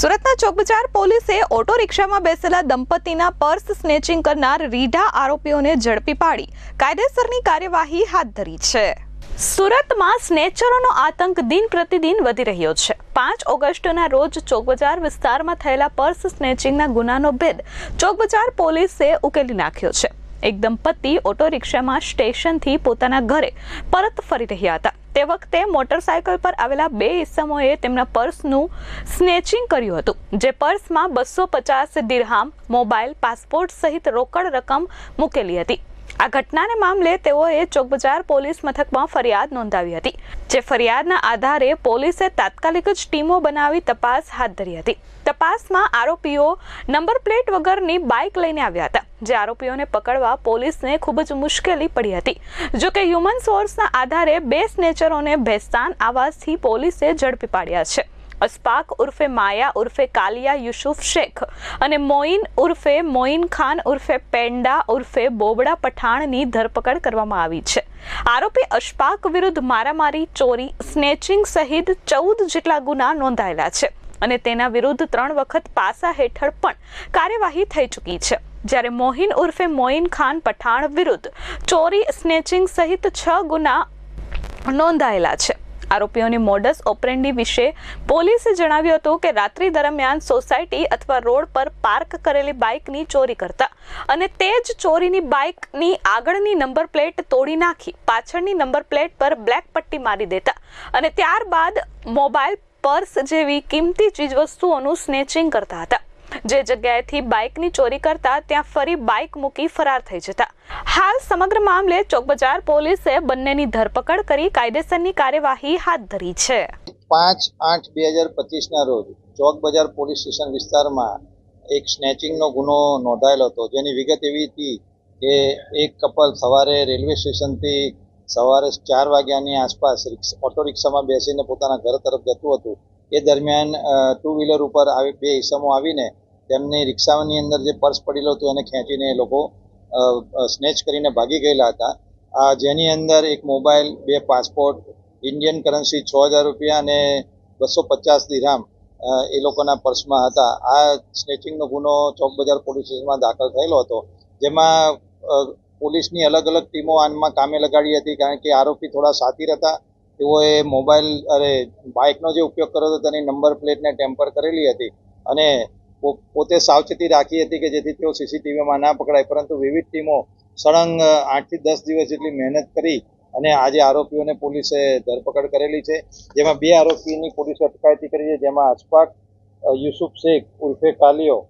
સુરતના ચોકબજાર પોલીસે ઓટો રિક્ષામાં બેસેલા દંપતીના પર્સ સ્નેચિંગ કરનાર રીઢા આરોપીઓને ઝડપી પાડી. કાયદેસરની કાર્યવાહી હાથ ધરી છે. સુરતમાં સ્નેચરોનો આતંક દિન પ્રતિદિન વધી રહ્યો છે. પાંચ ઓગસ્ટના રોજ ચોકબજાર વિસ્તારમાં થયેલા પર્સ સ્નેચિંગના ગુનાનો ભેદ ચોકબજાર પોલીસે ઉકેલી નાખ્યો છે. એક દંપતી ઓટો રિક્ષામાં સ્ટેશનથી પોતાના ઘરે પરત ફરી રહ્યા હતા. તે વખતે મોટરસાયકલ પર આવેલા બે ઇસમોએ તેમના પર્સનું સ્નેચિંગ કર્યું હતું, જે પર્સમાં બસો પચાસ દિરહામ, મોબાઈલ, પાસપોર્ટ સહિત રોકડ રકમ મૂકેલી હતી. આ ઘટનાને મામલે તેઓએ ચોકબજાર પોલીસ મથકમાં ફરિયાદ નોંધાવી હતી, જે ફરિયાદના આધારે પોલીસે તાત્કાલિક જ ટીમો બનાવી તપાસ હાથ ધરી હતી. તપાસમાં આરોપીઓ નંબર પ્લેટ વગરની બાઇક લઈને આવ્યા હતા, જે આરોપીઓને પકડવા પોલીસને ખૂબ જ મુશ્કેલી પડી હતી. જો કે હ્યુમન સોર્સના આધારે બે સ્નેચરોને ભેસ્તાન આવાસથી પોલીસે ઝડપી પાડ્યા છે. અસ્પાક ઉર્ફે માયા ઉર્ફે કાલિયા યુસુફ શેખ અને મોઇન ઉર્ફે મોઇન ખાન ઉર્ફે પેંડા ઉર્ફે બોબડા પઠાણની ધરપકડ કરવામાં આવી છે. આરોપી અશપાક વિરુદ્ધ મારામારી, ચોરી, સ્નેચિંગ સહિત ચૌદ જેટલા ગુના નોંધાયેલા છે. અને તેના વિરુદ્ધ ત્રણ વખત પાસા હેઠળ પણ કાર્યવાહી થઈ ચૂકી છે. જ્યારે મોહિન ઉર્ફે મોઇન ખાન પઠાણ વિરુદ્ધ ચોરી, સ્નેચિંગ સહિત છ ગુના નોંધાયેલા છે. આરોપીઓની મોડસ ઓપરેન્ડી વિશે પોલીસે જણાવ્યું હતું કે રાત્રિ દરમિયાન સોસાયટી અથવા રોડ પર પાર્ક કરેલી બાઇકની ચોરી કરતા અને તે જ ચોરીની બાઇકની આગળની નંબર પ્લેટ તોડી નાખી, પાછળની નંબર પ્લેટ પર બ્લેક પટ્ટી મારી દેતા અને ત્યારબાદ મોબાઈલ પર્સ જેવી કિંમતી ચીજવસ્તુઓનું સ્નેચિંગ કરતા હતા. જે જગ્યાએથી બાઇકની ચોરી કરતા ત્યાં ફરી બાઇક મૂકી ફરાર થઈ જતા. હાલ સમગ્ર મામલે ચોકબજાર પોલીસે બંનેની ધરપકડ કરી કાયદેસરની કાર્યવાહી હાથ ધરી છે. પાંચ આઠ બે હજાર પચીસના રોજ ચોક બજાર પોલીસ સ્ટેશન વિસ્તારમાં એક સ્નેચિંગનો ગુનો નોંધાયેલો હતો. જેની વિગત એવી હતી કે એક કપલ સવારે રેલવે સ્ટેશનથી સવારે ચાર વાગ્યાની આસપાસ ઓટો રિક્ષામાં બેસીને પોતાના ઘર તરફ જતું હતું. એ દરમિયાન ટુ વ્હીલર ઉપર આવી બે ઇસમો આવીને તેમની રિક્ષાની અંદર જે પર્સ પડેલો હતું એને ખેંચીને એ લોકો સ્નેચ કરીને ભાગી ગયેલા હતા. આ જેની અંદર એક મોબાઈલ, બે પાસપોર્ટ, ઇન્ડિયન કરન્સી છ હજાર રૂપિયા અને બસો પચાસ દિરામ એ લોકોના પર્સમાં હતા. આ સ્નેચિંગનો ગુનો ચોક બજાર પોલીસ સ્ટેશનમાં દાખલ થયેલો હતો, જેમાં પોલીસની અલગ અલગ ટીમો આનમાં કામે લગાડી હતી કારણ કે આરોપી થોડા સાતીર હતા. તેઓએ મોબાઈલ, અરે, બાઇકનો જે ઉપયોગ કર્યો હતો તેની નંબર પ્લેટને ટેમ્પર કરેલી હતી અને પોતે સાવચેતી રાખી હતી કે જેથી તેઓ સીસીટીવીમાં ના પકડાય. પરંતુ વિવિધ ટીમો સળંગ આઠથી દસ દિવસ જેટલી મહેનત કરી અને આજે આરોપીઓને પોલીસે ધરપકડ કરેલી છે. જેમાં બે આરોપીની પોલીસે અટકાયતી કરી છે, જેમાં અશફાક યુસુફ શેખ, ઉર્ફે કાલિયો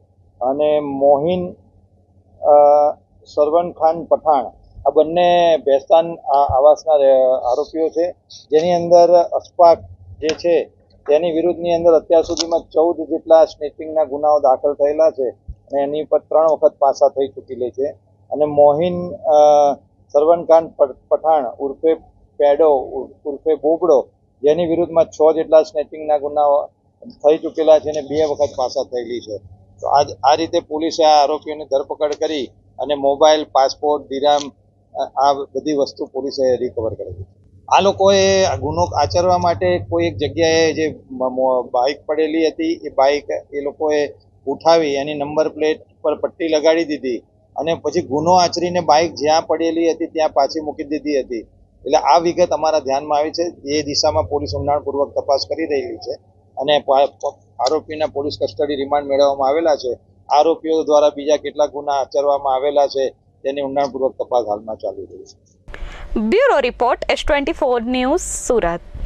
અને મોહિન સરવન ખાન પઠાણ. આ બંને ભેસ્તાન આવાસના આરોપીઓ છે. જેની અંદર અસ્પાક જે છે તેની વિરુદ્ધની અંદર અત્યાર સુધીમાં ચૌદ જેટલા સ્નેચિંગના ગુનાઓ દાખલ થયેલા છે અને એની પર ત્રણ વખત પાસા થઈ ચૂકેલી છે. અને મોહિન અ, સરવન ખાન પઠાણ ઉર્ફે પેડો ઉર્ફે બોબડો જેની વિરુદ્ધમાં છ જેટલા સ્નેચિંગના ગુનાઓ થઈ ચૂકેલા છે અને બે વખત પાસા થયેલી છે. તો આજ આ રીતે પોલીસે આ આરોપીઓની ધરપકડ કરી અને મોબાઈલ પાસપોર્ટ દિરામ અ- આ બધી વસ્તુ પોલીસે રિકવર કરેલી આ લોકોએ ગુનો આચરવા માટે કોઈ એક જગ્યાએ જે બાઇક પડેલી હતી, એ બાઇક એ લોકોએ ઉઠાવી એની નંબર પ્લેટ પર પટ્ટી લગાડી દીધી અને પછી ગુનો આચરીને બાઇક જ્યાં પડેલી હતી ત્યાં પાછી મૂકી દીધી હતી. એટલે આ વિગત અમારા ધ્યાનમાં આવી છે. એ દિશામાં પોલીસ ઊંડાણપૂર્વક તપાસ કરી રહેલી છે અને આરોપીના પોલીસ કસ્ટડી રિમાન્ડ મેળવવામાં આવેલા છે. આરોપીઓ દ્વારા બીજા કેટલા ગુના આચરવામાં આવેલા છે. તેની ઊંડાણપૂર્વક તપાસ હાલમાં ચાલી રહી છે. Bureau report S twenty four news Surat.